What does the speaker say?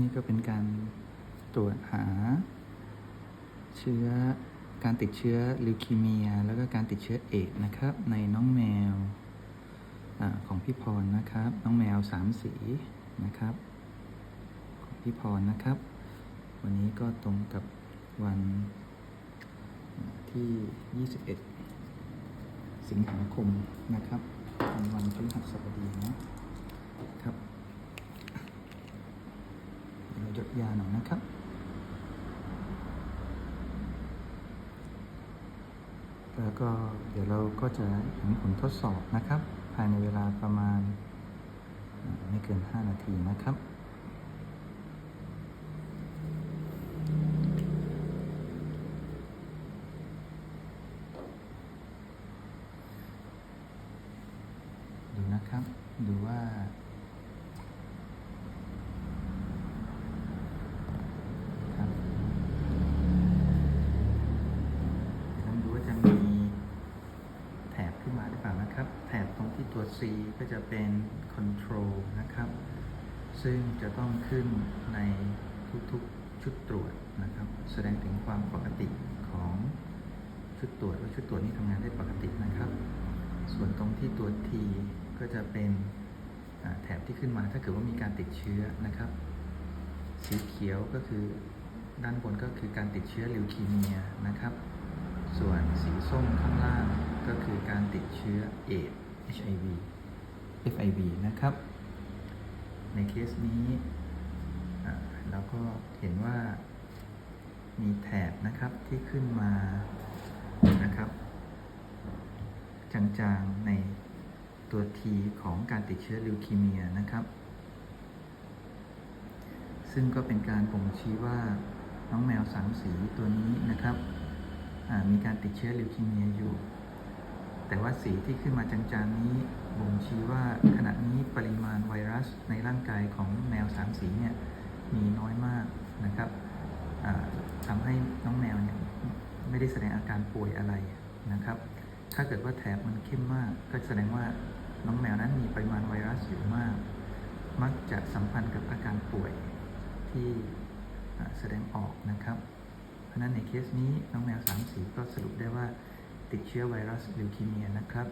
นี่ก็เป็นการตรวจหา เชื้อการติดเชื้อลิวคีเมีย แล้วก็การติดเชื้อเอดนะครับ ในน้องแมวอของพี่พรนะครับ น้องแมวสามสีนะครับของพี่พรนะครับ วันนี้ก็ตรงกับวันที่ 21 สิงหาคมนะครับเป็นวันพฤหัสบดีนะครับ หยดยาหน่อยนะครับ แล้วก็เดี๋ยวเราก็จะเห็นผลทดสอบนะครับ ภายในเวลาประมาณไม่เกิน 5 นาทีนะครับดูนะครับ ดูว่า ครับเดี๋ยวลองดูว่าจะมีแถบขึ้นมาหรือเปล่านะครับ แถบ ตัว C ก็จะเป็น control นะครับ ซึ่งจะต้องขึ้นในทุกๆชุดตรวจนะครับ แสดงถึงความปกติของชุดตรวจว่าชุดตรวจนี้ทำงานได้ปกตินะครับ ส่วนตรงที่ตัว T ก็จะเป็นแถบที่ขึ้นมาถ้าเกิดว่ามีการติดเชื้อนะครับ สีเขียวก็คือด้านบนก็คือการติดเชื้อลิวคีเมียนะครับ ส่วนสีส้มข้างล่างก็คือการติดเชื้อเอด HIV FIV นะครับ ในเคสนี้เราก็เห็นว่ามีแถบนะครับที่ขึ้นมานะครับ จางๆในตัว T ของการติดเชื้อลิวคีเมียนะครับ ซึ่งก็เป็นการบ่งชี้ว่าน้องแมวสามสีตัวนี้นะครับมีการติดเชื้อลิวคีเมียอยู่ แต่ว่าสีที่ขึ้นมาจางๆนี้บ่งชี้ว่าขณะนี้ปริมาณไวรัสในร่างกายของแมวสามสีเนี่ยมีน้อยมากนะครับอ่าทำให้น้องแมวเนี่ยไม่ได้แสดงอาการป่วยอะไรนะครับ ถ้าเกิดว่าแถบมันเข้มมาก ก็แสดงว่าน้องแมวนั้นมีปริมาณไวรัสอยู่มาก มักจะสัมพันธ์กับอาการป่วยที่แสดงออกนะครับ เพราะนั้นในเคสนี้น้องแมวสามสีก็สรุปได้ว่า ติดเชื้อไวรัสลิวคีเมียนะครับ